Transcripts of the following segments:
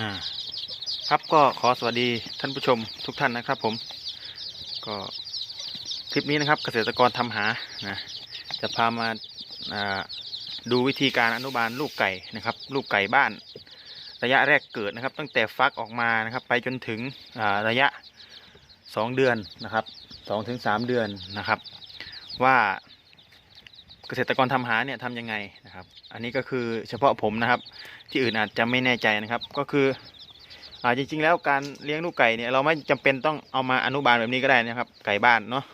อ่า ครับก็ขอสวัสดีท่านผู้ชมทุกท่านนะครับ ผม ก็คลิปนี้นะครับ เกษตรกรทำหานะจะพามาดูวิธีการอนุบาลลูกไก่นะครับ ลูกไก่บ้าน ระยะแรกเกิดนะครับ ตั้งแต่ฟักออกมานะครับ ไปจนถึงระยะสองเดือนนะครับสองถึงสามเดือนนะครับ ว่า กษตรกรทำหาเนี่ยทำยังไงนะครับ อันนี้ก็คือเฉพาะผมนะครับ ที่อื่นอาจจะไม่แน่ใจนะครับ ก็คืออ่าจริง ๆ แล้วการเลี้ยงลูกไก่เนี่ยเราไม่จำเป็นต้องเอามาอนุบาลแบบนี้ก็ได้นะครับ ไก่บ้านเนาะ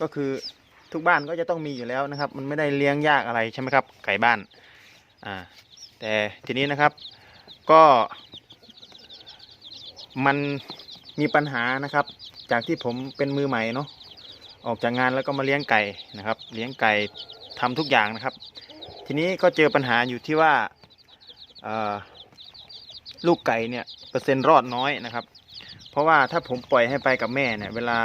ก็คือทุกบ้านก็จะต้องมีอยู่แล้วนะครับ มันไม่ได้เลี้ยงยากอะไรใช่ไหมครับ ไก่บ้านอ่าแต่ทีนี้นะครับก็มันมีปัญหานะครับ จากที่ผมเป็นมือใหม่เนาะออกจากงานแล้วก็มาเลี้ยงไก่นะครับ เลี้ยงไก่ ทำทุกอย่างนะครับ ทีนี้ก็เจอปัญหาอยู่ที่ว่าลูกไก่เนี่ยเปอร์เซ็นต์รอดน้อยนะครับ เพราะว่าถ้าผมปล่อยให้ไปกับแม่เนี่ยเวลา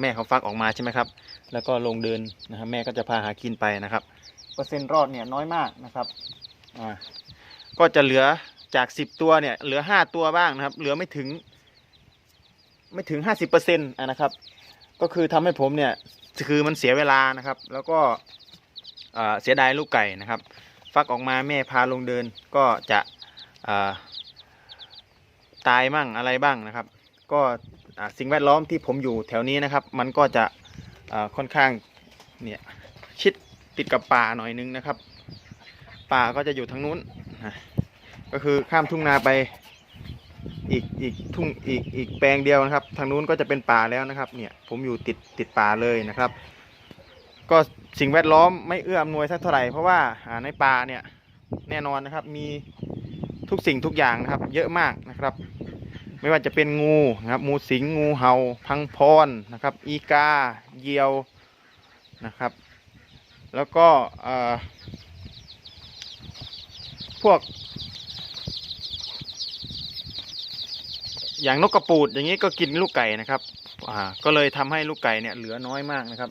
แม่เขาฟักออกมาใช่ไหมครับ แล้วก็ลงเดินนะครับแม่ก็จะพาหากินไปนะครับ เปอร์เซ็นต์รอดเนี่ยน้อยมากนะครับก็จะเหลือจาก 10 ตัวเนี่ยเหลือ 5 ตัวบ้างนะครับ เหลือไม่ถึง ไม่ถึง 50%เปอร์เซ็นต์นะครับ ก็คือทำให้ผมเนี่ยคือมันเสียเวลานะครับ แล้วก็ เสียดายลูกไก่นะครับ ฟักออกมาแม่พาลงเดินก็จะตายมั่งอะไรบ้างนะครับ ก็สิ่งแวดล้อมที่ผมอยู่แถวนี้นะครับ มันก็จะค่อนข้างเนี่ยชิดติดกับป่าหน่อยนึงนะครับ ป่าก็จะอยู่ทางนู้นก็คือข้ามทุ่งนาไปอีกอีกทุ่งอีกอีกแปลงเดียวนะครับ ทางนู้นก็จะเป็นป่าแล้วนะครับ เนี่ยผมอยู่ติดติดป่าเลยนะครับ ก็สิ่งแวดล้อมไม่เอื้ออำนวยสักเท่าไหร่เพราะว่าในป่าเนี่ยแน่นอนนะครับมีทุกสิ่งทุกอย่างนะครับ เยอะมากนะครับ ไม่ว่าจะเป็นงูนะครับงูสิงงูเห่า พังพรนะครับ อีกาเหยี่ยวนะครับ แล้วก็พวก อย่างนกกระปูดอย่างนี้ก็กินลูกไก่นะครับก็เลยทำให้ลูกไก่เนี่ยเหลือน้อยมากนะครับ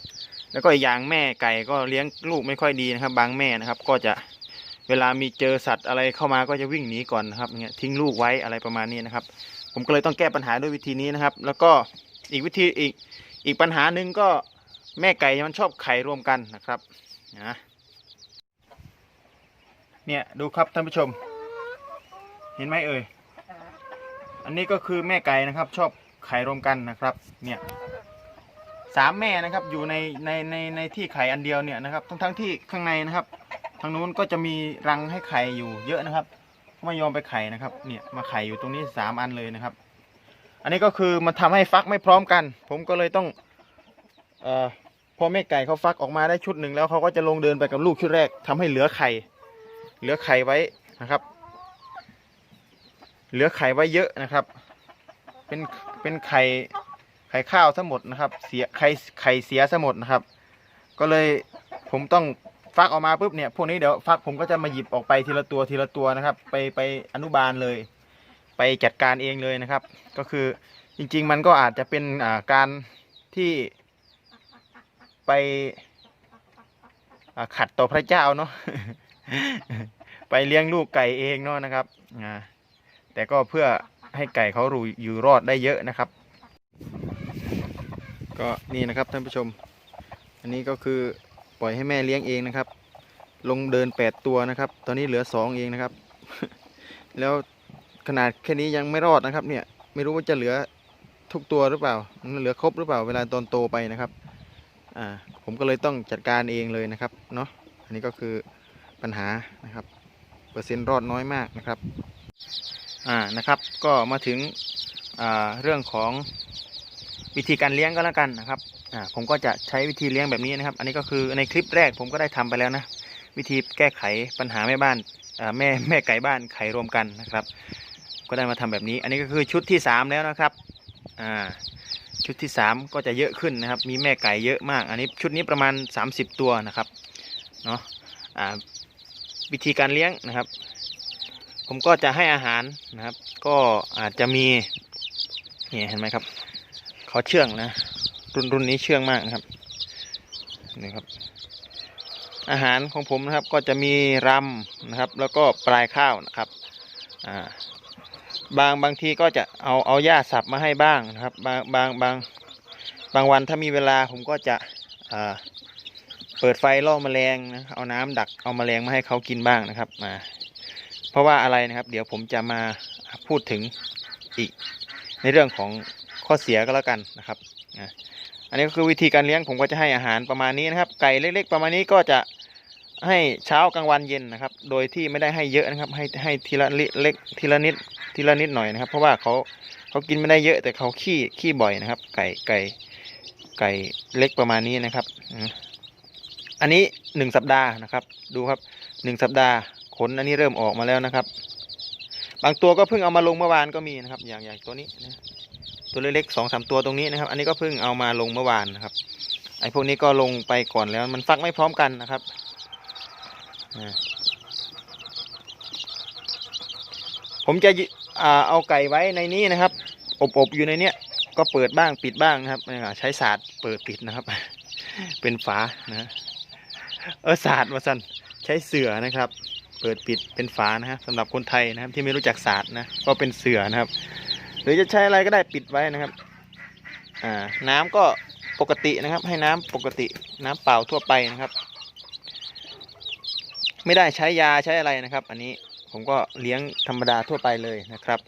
แล้วก็อีกอย่างแม่ไก่ก็เลี้ยงลูกไม่ค่อยดีนะครับ บางแม่นะครับ ก็จะเวลามีเจอสัตว์อะไรเข้ามาก็จะวิ่งหนีก่อนนะครับเนี่ยทิ้งลูกไว้อะไรประมาณนี้นะครับ ผมก็เลยต้องแก้ปัญหาด้วยวิธีนี้นะครับ แล้วก็อีกวิธีอีกอีกปัญหาหนึ่งก็แม่ไก่มันชอบไข่รวมกันนะครับนะเนี่ยดูครับท่านผู้ชม เห็นไหมเอ่ยอันนี้ก็คือแม่ไก่นะครับ ชอบไข่รวมกันนะครับ เนี่ย สามแม่นะครับอยู่ในในในในที่ไข่อันเดียวเนี่ยนะครับ ทั้งทั้งที่ข้างในนะครับ ทางนู้นก็จะมีรังให้ไข่อยู่เยอะนะครับไม่ยอมไปไข่นะครับ เนี่ยมาไข่อยู่ตรงนี้สามอันเลยนะครับ อันนี้ก็คือมันทำให้ฟักไม่พร้อมกัน ผมก็เลยต้องเอ่อพอแม่ไก่เขาฟักออกมาได้ชุดหนึ่งแล้วเขาก็จะลงเดินไปกับลูกชุดแรกทำให้เหลือไข่ เหลือไข่ไว้นะครับ เหลือไข่ไว้เยอะนะครับ เป็นเป็นไข่ ไข่ข้าวทั้งหมดนะครับ เสียไข่ไข่เสียทั้งหมดนะครับ ก็เลยผมต้องฟักออกมาปุ๊บเนี่ยพวกนี้เดี๋ยวฟักผมก็จะมาหยิบออกไปทีละตัวทีละตัวนะครับ ไปไปอนุบาลเลย ไปจัดการเองเลยนะครับ ก็คือจริง ๆ มันก็อาจจะเป็นาการที่ไปขัดต่อพระเจ้าเนาะไปเลี้ยงลูกไก่เองเนาะนะครับแต่ก็เพื่อให้ไก่เขารูอยู่รอดได้เยอะนะครับ ก็นี่นะครับท่านผู้ชม อันนี้ก็คือปล่อยให้แม่เลี้ยงเองนะครับ ลงเดินแปดตัวนะครับ ตอนนี้เหลือสองเองนะครับ แล้วขนาดแค่นี้ยังไม่รอดนะครับ เนี่ยไม่รู้ว่าจะเหลือทุกตัวหรือเปล่า เหลือครบหรือเปล่าเวลาตอนโตไปนะครับอ่าผมก็เลยต้องจัดการเองเลยนะครับเนาะอันนี้ก็คือปัญหานะครับ เปอร์เซ็นต์รอดน้อยมากนะครับอ่านะครับ ก็มาถึงอ่าเรื่องของ วิธีการเลี้ยงก็แล้วกันนะครับอ่าผมก็จะใช้วิธีเลี้ยงแบบนี้นะครับ อันนี้ก็คือในคลิปแรกผมก็ได้ทำไปแล้วนะวิธีแก้ไขปัญหาแม่บ้านแม่แม่ไก่บ้านไข่รวมกันนะครับ ก็ได้มาทำแบบนี้ อันนี้ก็คือชุดที่สามแล้วนะครับอ่าชุดที่สามก็จะเยอะขึ้นนะครับ มีแม่ไก่เยอะมาก อันนี้ชุดนี้ประมาณ 30 ตัวนะครับเนาะอ่าวิธีการเลี้ยงนะครับ ผมก็จะให้อาหารนะครับ ก็อาจจะมีนี่เห็นไหมครับ เขาเชื่องนะ รุ่นรุ่นนี้เชื่องมากนะครับนี่ครับ อาหารของผมนะครับก็จะมีรำนะครับ แล้วก็ปลายข้าวนะครับอ่าบางบางทีก็จะเอาเอาหญ้าสับมาให้บ้างนะครับ บางบางบางบางวันถ้ามีเวลาผมก็จะอ่าเปิดไฟล่อแมลงนะเอาน้ำดักเอาแมลงมาให้เขากินบ้างนะครับมาเพราะว่าอะไรนะครับ เดี๋ยวผมจะมาพูดถึงอีกในเรื่องของ ข้อเสียก็แล้วกันนะครับอันนี้ก็คือวิธีการเลี้ยงผมก็จะให้อาหารประมาณนี้นะครับ ไก่เล็ก ๆ ประมาณนี้ก็จะให้เช้ากลางวันเย็นนะครับ โดยที่ไม่ได้ให้เยอะนะครับ ให้ให้ทีละลิเล็กทีละนิดทีละนิดหน่อยนะครับ เพราะว่าเขาเขากินไม่ได้เยอะแต่เขาขี้ขี้บ่อยนะครับ ไก่ไก่ไก่เล็กประมาณนี้นะครับ อันนี้หนึ่งสัปดาห์นะครับ ดูครับหนึ่งสัปดาห์ขนอันนี้เริ่มออกมาแล้วนะครับ บางตัวก็เพิ่งเอามาลงเมื่อวานก็มีนะครับ อย่างอย่างตัวนี้นะ ตัวเล็กๆสองสามตัวตรงนี้นะครับ อันนี้ก็เพิ่งเอามาลงเมื่อวานนะครับ ไอ้พวกนี้ก็ลงไปก่อนแล้วมันฟักไม่พร้อมกันนะครับผมจะอเอาไก่ไว้ในนี้นะครับ อบๆอยู่ในเนี้ยก็เปิดบ้างปิดบ้างนะครับใช้ศาสตร์เปิดปิดนะครับ เป็นฝานะเออศาสตร์มาสันใช้เสือนะครับ เปิดปิดเป็นฝานะฮะสำหรับคนไทยนะครับที่ไม่รู้จักศาสตร์นะก็เป็นเสือนะครับ หรือจะใช้อะไรก็ได้ปิดไว้นะครับอ่าน้ำก็ปกตินะครับ ให้น้ำปกติน้ำเปล่าทั่วไปนะครับ ไม่ได้ใช้ยาใช้อะไรนะครับ อันนี้ผมก็เลี้ยงธรรมดาทั่วไปเลยนะครับ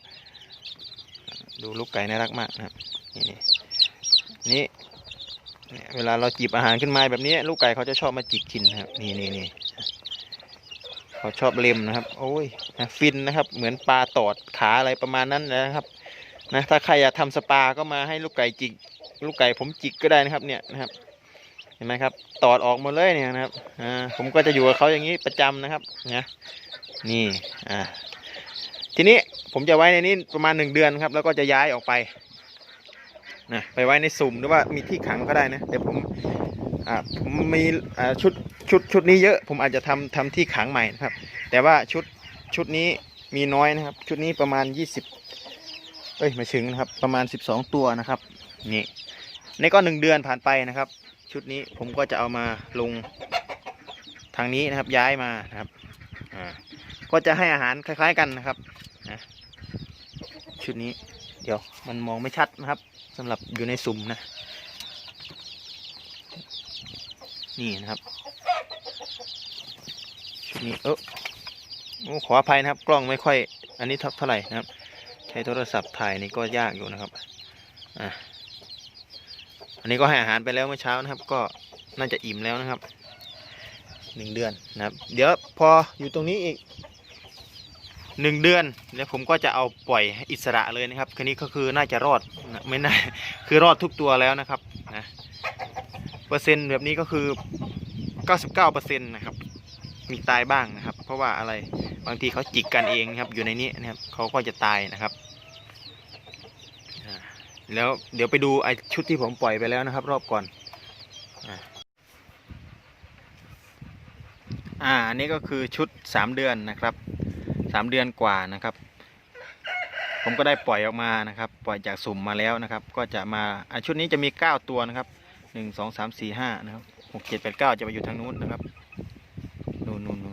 ดูลูกไก่น่ารักมากนะครับนี่นี่นี่เวลาเราจีบอาหารขึ้นมาแบบนี้ ลูกไก่เขาจะชอบมาจิกกินนะครับ นี่นี่นี่เขาชอบเล็มนะครับ โอ้ยฟินนะครับ เหมือนปลาตอดขาอะไรประมาณนั้นนะครับ นะถ้าใครอยากทำสปาก็มาให้ลูกไก่จิก ลูกไก่ผมจิกก็ได้นะครับเนี่ยนะครับ เห็นไหมครับตอดออกหมดเลยเนี่ยนะครับอ่าผมก็จะอยู่กับเขาอย่างนี้ประจำนะครับนะนี่อ่าทีนี้ผมจะไว้ในนี้ประมาณหนึ่งเดือนครับ แล้วก็จะย้ายออกไปนะไปไว้ในสุ่มหรือว่ามีที่ขังก็ได้นะแต่ผมอ่าผมมีอ่าชุดชุดชุดนี้เยอะ ผมอาจจะทำทำที่ขังใหม่นะครับ แต่ว่าชุดชุดนี้มีน้อยนะครับ ชุดนี้ประมาณยี่สิบ อ้ยไม่ถึงนะครับ ประมาณสิบสองตัวนะครับ นี่ในก็หนึ่งเดือนผ่านไปนะครับ ชุดนี้ผมก็จะเอามาลงทางนี้นะครับย้ายมานะครับอ่าก็จะให้อาหารคล้าย ๆกันนะครับนะชุดนี้เดี๋ยวมันมองไม่ชัดนะครับสำหรับอยู่ในสุ่มนะ นี่นะครับ ชุดนี้เออขออภัยนะครับ กล้องไม่ค่อย อันนี้เท่าไหร่นะครับ ช้โทรศัพท์ถ่ายนี่ก็ยากอยู่นะครับอะอันนี้ก็ให้อาหารไปแล้วเมื่อเช้านะครับ ก็น่าจะอิ่มแล้วนะครับหนึ่งเดือนนะครับ เดี๋ยวพออยู่ตรงนี้อีกหนึ่งเดือนแล้วผมก็จะเอาปล่อยอิสระเลยนะครับ คันนี้ก็คือน่าจะรอดไม่น่าคือรอดทุกตัวแล้วนะครับนะเปอร์เซ็นต์แบบนี้ก็คือ 99เปอร์เซ็นต์นะครับ มีตายบ้างนะครับ เพราะว่าอะไรบางทีเขาจิกกันเองนะครับ อยู่ในนี้นะครับเขาก็จะตายนะครับแล้วเดี๋ยวไปดูไอชุดที่ผมปล่อยไปแล้วนะครับ รอบก่อนอ่าอันนี้ก็คือชุดสามเดือนนะครับสามเดือนกว่านะครับ ผมก็ได้ปล่อยออกมานะครับ ปล่อยจากสุ่มมาแล้วนะครับ ก็จะมาอชุดนี้จะมีเก้าตัวนะครับหนึ่งสองสามสี่ห้านะครับหกเจ็ดแปดเก้าจะไปอยู่ทางนู้นนะครับนู่นนู่น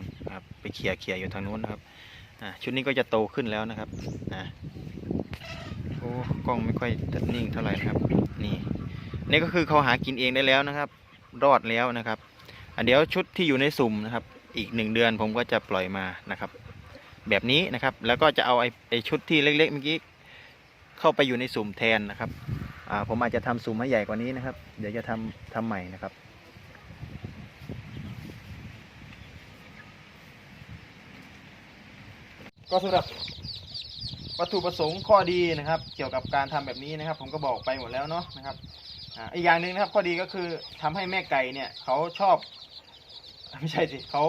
เขี่ยเขี่ยอยู่ทางนู้นนะครับอ่าชุดนี้ก็จะโตขึ้นแล้วนะครับนะโอ้กล้องไม่ค่อยจะนิ่งเท่าไหร่นะครับ นี่นี่ก็คือเขาหากินเองได้แล้วนะครับ รอดแล้วนะครับเดี๋ยวชุดที่อยู่ในสุ่มนะครับ อีกหนึ่งเดือนผมก็จะปล่อยมานะครับ แบบนี้นะครับ แล้วก็จะเอาไอ้ไอชุดที่เล็กๆเมื่อกี้เข้าไปอยู่ในสุ่มแทนนะครับผมอาจจะทำสุ่มให้ใหญ่กว่านี้นะครับ เดี๋ยวจะทำทำใหม่นะครับ ก็สำหรับวัตถุประสงค์ข้อดีนะครับ เกี่ยวกับการทำแบบนี้นะครับ ผมก็บอกไปหมดแล้วเนาะนะครับอีกอย่างหนึ่งนะครับข้อดีก็คือทำให้แม่ไก่เนี่ยเขาชอบไม่ใช่สิเขา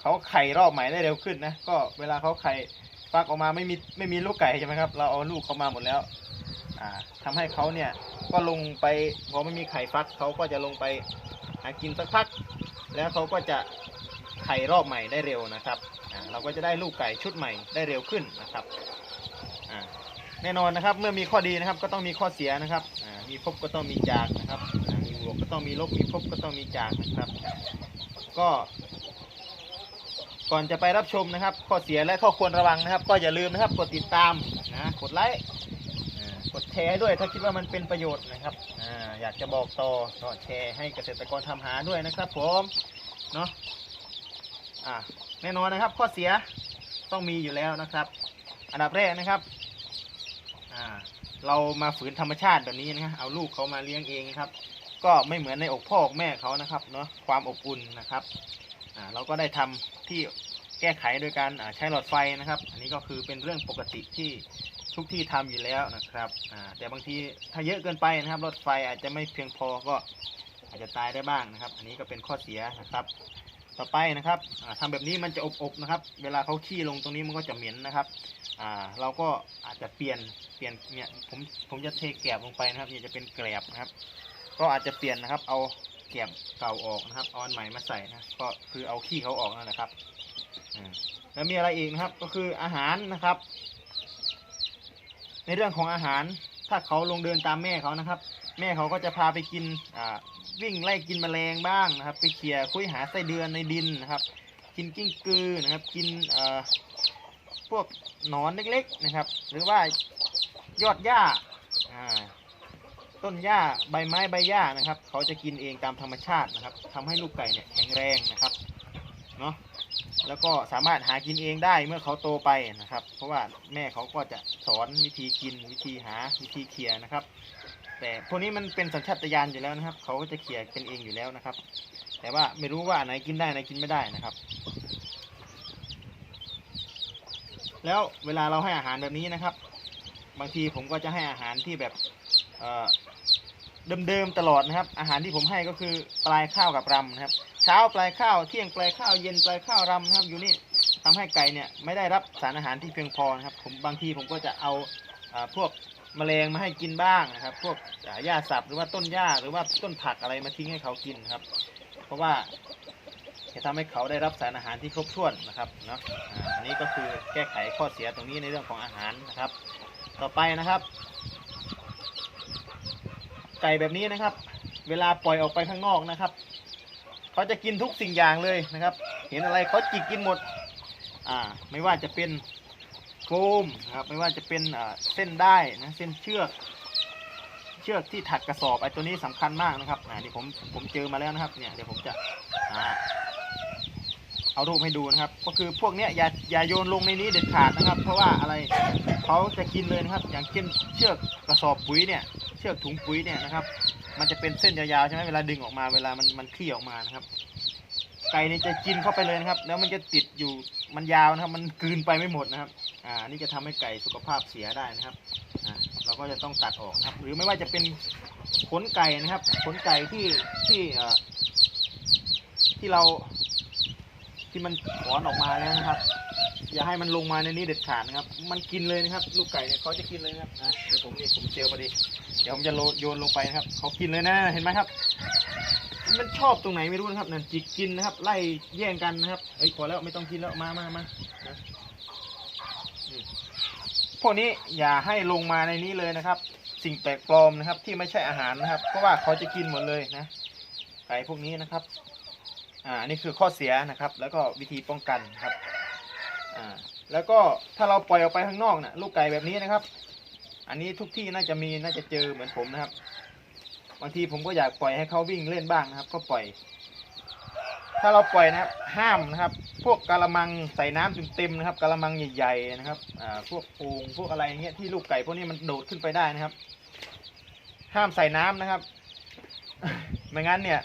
เขาไข่รอบใหม่ได้เร็วขึ้นนะก็เวลาเขาไข่ฟักออกมาไม่มีไม่มีลูกไก่ใช่ไหมครับ เราเอาลูกเขามาหมดแล้วอ่าทำให้เขาเนี่ยก็ลงไปพอไม่มีไข่ฟักเขาก็จะลงไปหากินสักพัก แล้วเขาก็จะ ไข่รอบใหม่ได้เร็วนะครับเราก็จะได้ลูกไก่ชุดใหม่ได้เร็วขึ้นนะครับแน่นอนนะครับเมื่อมีข้อดีนะครับก็ต้องมีข้อเสียนะครับมีพบก็ต้องมีจากนะครับมีบวกก็ต้องมีลบมีพบก็ต้องมีจากนะครับ ก็ก่อนจะไปรับชมนะครับ ข้อเสียและข้อควรระวังนะครับ ก็อย่าลืมนะครับกดติดตามนะกดไลค์กดแชร์ด้วยถ้าคิดว่ามันเป็นประโยชน์นะครับออยากจะบอกต่อก็แชร์ให้เกษตรกรทำหาด้วยนะครับผมเนาะ อ่าแน่นอนนะครับ ข้อเสียต้องมีอยู่แล้วนะครับ อันดับแรกนะครับอ่าเรามาฝืนธรรมชาติแบบนี้นะเอาลูกเขามาเลี้ยงเองนะครับ ก็ไม่เหมือนในอกพ่ออกแม่เขานะครับเนาะความอบอุ่นนะครับอ่าเราก็ได้ทำที่แก้ไขโดยการใช้หลอดไฟนะครับ อันนี้ก็คือเป็นเรื่องปกติที่ทุกที่ทำอยู่แล้วนะครับอ่าแต่บางทีถ้าเยอะเกินไปนะครับหลอดไฟอาจจะไม่เพียงพอก็อาจจะตายได้บ้างนะครับ อันนี้ก็เป็นข้อเสียนะครับ ต่อไปนะครับอ่าทำแบบนี้มันจะอบๆนะครับ เวลาเขาขี้ลงตรงนี้มันก็จะเหม็นนะครับเราก็อาจจะเปลี่ยนเปลี่ยนเนี่ยผมผมจะเทแกลบลงไปนะครับเนี่ยจะเป็นแกลบนะครับ ก็อาจจะเปลี่ยนนะครับ เอาเก็บเก่าออกนะครับเอาอันใหม่มาใส่นะก็คือเอาขี้เขาออกนั่นแหละครับแล้วมีอะไรอีกนะครับก็คืออาหารนะครับ ในเรื่องของอาหารถ้าเขาลงเดินตามแม่เขานะครับ แม่เขาก็จะพาไปกินอ่า วิ่งไล่กินแมลงบ้างนะครับ ไปเขี่ยคุยหาไส้เดือนในดินนะครับ กินกิ้งกือนะครับ กินเอ่อพวกหนอนเล็กๆนะครับ หรือว่ายอดหญ้าต้นหญ้าใบไม้ใบหญ้านะครับ เขาจะกินเองตามธรรมชาตินะครับทำให้ลูกไก่เนี่ยแข็งแรงนะครับเนาะแล้วก็สามารถหากินเองได้เมื่อเขาโตไปนะครับ เพราะว่าแม่เขาก็จะสอนวิธีกินวิธีหาวิธีเขี่ยนะครับ แต่พวกนี้มันเป็นสัญชาตญาณอยู่แล้วนะครับ เขาก็จะเขี่ยกันเองอยู่แล้วนะครับ แต่ว่าไม่รู้ว่าไหนกินได้ไหนกินไม่ได้นะครับ แล้วเวลาเราให้อาหารแบบนี้นะครับ บางทีผมก็จะให้อาหารที่แบบเเดิมๆตลอดนะครับ อาหารที่ผมให้ก็คือปลายข้าวกับรำนะครับ เช้าปลายข้าวเที่ยงปลายข้าวเย็นปลายข้าวรำนะครับ อยู่นี่ทำให้ไก่เนี่ยไม่ได้รับสารอาหารที่เพียงพอนะครับ ผมบางทีผมก็จะเอาอ่าพวก แมลงมาให้กินบ้างนะครับ พวกหญ้าสับหรือว่าต้นหญ้าหรือว่าต้นผักอะไรมาทิ้งให้เขากินครับ เพราะว่าจะทำให้เขาได้รับสารอาหารที่ครบถ้วนนะครับเนาะอันนี้ก็คือแก้ไขข้อเสียตรงนี้ในเรื่องของอาหารนะครับ ต่อไปนะครับ ไก่แบบนี้นะครับ เวลาปล่อยออกไปข้างนอกนะครับเขาจะกินทุกสิ่งอย่างเลยนะครับ เห็นอะไรเขาจิกกินหมด อ่า ไม่ว่าจะเป็น โฟมนะครับไม่ว่าจะเป็นเส้นได้นะเส้นเชือก เชือกที่ถักกระสอบไอ้ตัวนี้สำคัญมากนะครับอ่านี่ผมผมเจอมาแล้วนะครับเนี่ยเดี๋ยวผมจะเอารูปให้ดูนะครับ ก็คือพวกเนี้ยอย่าอย่าโยนลงในนี้เด็ดขาดนะครับ เพราะว่าอะไรเขาจะกินเลยนะครับ อย่างเช่นเชือกกระสอบปุ๋ยเนี่ย เชือกถุงปุ๋ยเนี่ยนะครับ มันจะเป็นเส้นยาวๆใช่ไหมเวลาดึงออกมาเวลามันมันคลี่ออกมานะครับไก่เนี่ยจะกินเข้าไปเลยนะครับ แล้วมันจะติดอยู่มันยาวนะครับ มันกลืนไปไม่หมดนะครับ อ่านี่จะทำให้ไก่สุขภาพเสียได้นะครับอ่าเราก็จะต้องตัดออกนะครับ หรือไม่ว่าจะเป็นขนไก่นะครับ ขนไก่ที่ที่อ่อที่เราที่มันถอนออกมาแล้วนะครับ อย่าให้มันลงมาในนี้เด็ดขาดนะครับ มันกินเลยนะครับ ลูกไก่เนี่ยเขาจะกินเลยนะครับอะเดี๋ยวผมนี่ผมเจอพอดี เดี๋ยวผมจะโยนลงไปนะครับเขากินเลยนะเห็นไหมครับมันชอบตรงไหนไม่รู้นะครับนั่นจิกกินนะครับ ไล่แย่งกันนะครับเอ้ยพอแล้วไม่ต้องกินแล้วมามามานะ พวกนี้อย่าให้ลงมาในนี้เลยนะครับ สิ่งแปลกปลอมนะครับ ที่ไม่ใช่อาหารนะครับ เพราะว่าเขาจะกินหมดเลยนะไก่พวกนี้นะครับ อ่านี่คือข้อเสียนะครับ แล้วก็วิธีป้องกันครับ อ่า แล้วก็ถ้าเราปล่อยออกไปข้างนอกนะ่ะลูกไก่แบบนี้นะครับ อันนี้ทุกที่น่าจะมีน่าจะเจอเหมือนผมนะครับบางทีผมก็อยากปล่อยให้เขาวิ่งเล่นบ้างนะครับ ก็ปล่อย ถ้าเราปล่อยนะครับห้ามนะครับ พวกกะละมังใส่น้ำเต็มๆนะครับกะละมังใหญ่ๆนะครับอ่าพวกโอ่งพวกอะไรเงี้ยที่ลูกไก่พวกนี้มันโดดขึ้นไปได้นะครับ ห้ามใส่น้ำนะครับ ไม่งั้นเนี่ย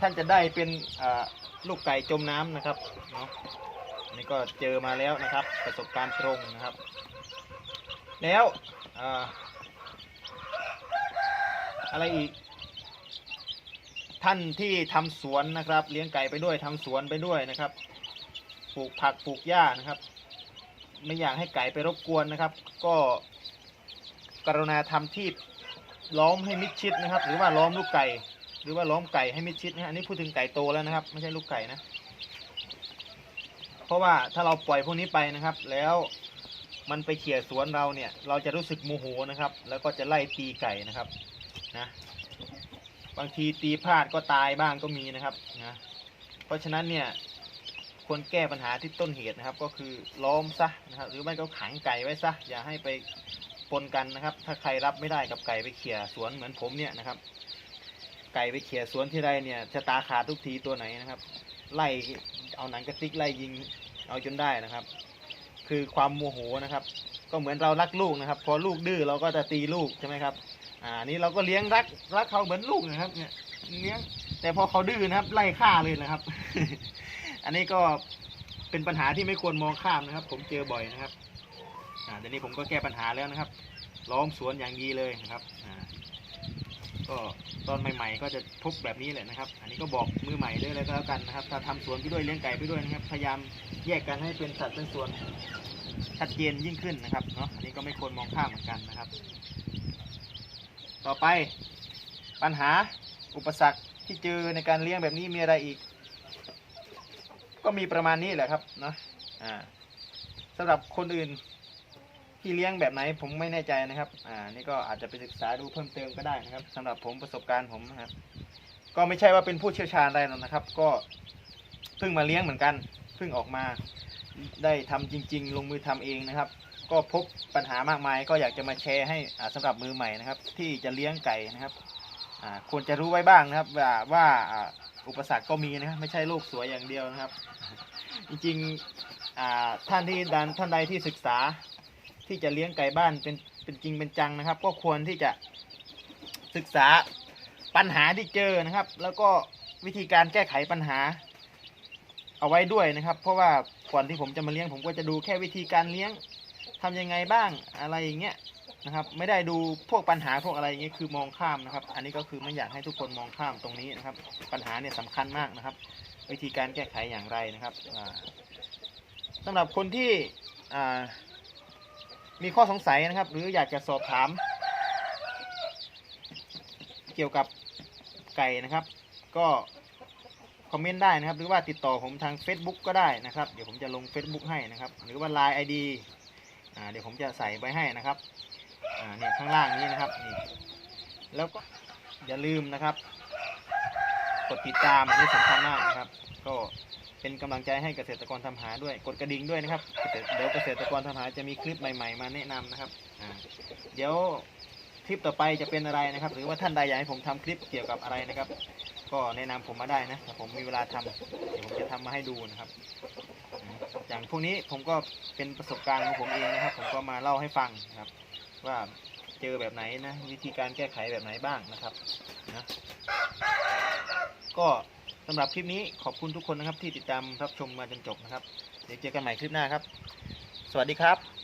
ท่านจะได้เป็นอ่าลูกไก่จมน้ำนะครับเนาะนี่ก็เจอมาแล้วนะครับ ประสบการณ์ตรงนะครับ แล้วออะไรอีก ท่านที่ทำสวนนะครับ เลี้ยงไก่ไปด้วยทำสวนไปด้วยนะครับ ปลูกผักปลูกหญ้านะครับ ไม่อยากให้ไก่ไปรบกวนนะครับ ก็กรุณาทำที่ล้อมให้มิดชิดนะครับ หรือว่าล้อมลูกไก่ หรือว่าล้อมไก่ให้มิดชิดนะฮะอันนี้พูดถึงไก่โตแล้วนะครับ ไม่ใช่ลูกไก่นะ เพราะว่าถ้าเราปล่อยพวกนี้ไปนะครับ แล้วมันไปเขี่ยสวนเราเนี่ย เราจะรู้สึกโมโหนะครับ แล้วก็จะไล่ตีไก่นะครับนะ บางทีตีพลาดก็ตายบ้างก็มีนะครับนะเพราะฉะนั้นเนี่ยควรแก้ปัญหาที่ต้นเหตุนะครับ ก็คือล้อมซะนะครับ หรือไม่ก็ขังไก่ไว้ซะอย่าให้ไปปนกันนะครับ ถ้าใครรับไม่ได้กับไก่ไปเขี่ยสวนเหมือนผมเนี่ยนะครับ ไก่ไปเขี่ยสวนที่ไรเนี่ยชะตาขาดทุกทีตัวไหนนะครับ ไล่เอาหนังกระติกไล่ยิงเอาจนได้นะครับ คือความโมโหนะครับ ก็เหมือนเรารักลูกนะครับ พอลูกดื้อเราก็จะตีลูกใช่ไหมครับ อ่านี่เราก็เลี้ยงรักรักเขาเหมือนลูกนะครับเนี่ยเลี้ยงแต่พอเขาดื้อนะครับ ไล่ฆ่าเลยนะครับ อันนี้ก็เป็นปัญหาที่ไม่ควรมองข้ามนะครับ ผมเจอบ่อยนะครับอ่าเดี๋ยวนี้ผมก็แก้ปัญหาแล้วนะครับล้อมสวนอย่างดีเลยนะครับอ่าก็ตอนใหม่ ๆ ก็จะพบแบบนี้แหละนะครับ อันนี้ก็บอกมือใหม่ด้วยเลยก็แล้วกันนะครับถ้าทำสวนไปด้วยเลี้ยงไก่ไปด้วยนะครับ พยายามแยกกันให้เป็นสัดเป็นส่วนชัดเจนยิ่งขึ้นนะครับเนาะอันนี้ก็ไม่ควรมองข้ามเหมือนกันนะครับ ต่อไปปัญหาอุปสรรคที่เจอในการเลี้ยงแบบนี้มีอะไรอีก ก็มีประมาณนี้แหละครับเนาะอ่าสำหรับคนอื่นที่เลี้ยงแบบไหนผมไม่แน่ใจนะครับ อ่า นี่ก็อาจจะไปศึกษาดูเพิ่มเติมก็ได้นะครับสำหรับผมประสบการณ์ผมนะครับก็ไม่ใช่ว่าเป็นผู้เชี่ยวชาญอะไรหรอกนะครับ ก็เพิ่งมาเลี้ยงเหมือนกันเพิ่งออกมาได้ทำจริง ๆ ลงมือทำเองนะครับ ก็พบปัญหามากมาย ก็อยากจะมาแชร์ให้อ่าสำหรับมือใหม่นะครับ ที่จะเลี้ยงไก่นะครับควรจะรู้ไว้บ้างนะครับ ว่าว่าอุปสรรคก็มีนะครับไม่ใช่โลกสวยอย่างเดียวนะครับ จริงๆท่านที่ดันท่านใดที่ศึกษาที่จะเลี้ยงไก่บ้านเป็นเป็นจริงเป็นจังนะครับ ก็ควรที่จะศึกษาปัญหาที่เจอนะครับ แล้วก็วิธีการแก้ไขปัญหาเอาไว้ด้วยนะครับ เพราะว่าก่อนที่ผมจะมาเลี้ยงผมก็จะดูแค่วิธีการเลี้ยง ทำยังไงบ้างอะไรอย่างเงี้ยนะครับ ไม่ได้ดูพวกปัญหาพวกอะไรอย่างเงี้ยคือมองข้ามนะครับ อันนี้ก็คือไม่อยากให้ทุกคนมองข้ามตรงนี้นะครับ ปัญหาเนี่ยสำคัญมากนะครับ วิธีการแก้ไขอย่างไรนะครับอ่าสำหรับคนที่มีข้อสงสัยนะครับ หรืออยากจะสอบถาม เกี่ยวกับไก่นะครับ ก็คอมเมนต์ได้นะครับ หรือว่าติดต่อผมทาง Facebook ก็ได้นะครับ เดี๋ยวผมจะลง Facebook ให้นะครับ หรือว่า Line ID เดี๋ยวผมจะใส่ไว้ให้นะครับเนี่ยข้างล่างนี้นะครับนี่แล้วก็อย่าลืมนะครับ กดติดตามอันนี้สำคัญมากนะครับ ก็เป็นกำลังใจให้เกษตรกรทำหาด้วยกดกระดิ่งด้วยนะครับเดี๋ยวเกษตรกรทำหาจะมีคลิปใหม่ ๆ มาแนะนำนะครับเดี๋ยวคลิปต่อไปจะเป็นอะไรนะครับ หรือว่าท่านใดอยากให้ผมทำคลิปเกี่ยวกับอะไรนะครับ ก็แนะนำผมมาได้นะถ้าผมมีเวลาทำเดี๋ยวผมจะทำมาให้ดูนะครับอืมอย่างพวกนี้ผมก็เป็นประสบการณ์ของผมเองนะครับ ผมก็มาเล่าให้ฟังนะครับ ว่าเจอแบบไหนนะวิธีการแก้ไขแบบไหนบ้างนะครับนะก็สำหรับคลิปนี้ขอบคุณทุกคนนะครับที่ติดตามรับชมมาจนจบนะครับ เดี๋ยวเจอกันใหม่คลิปหน้าครับ สวัสดีครับ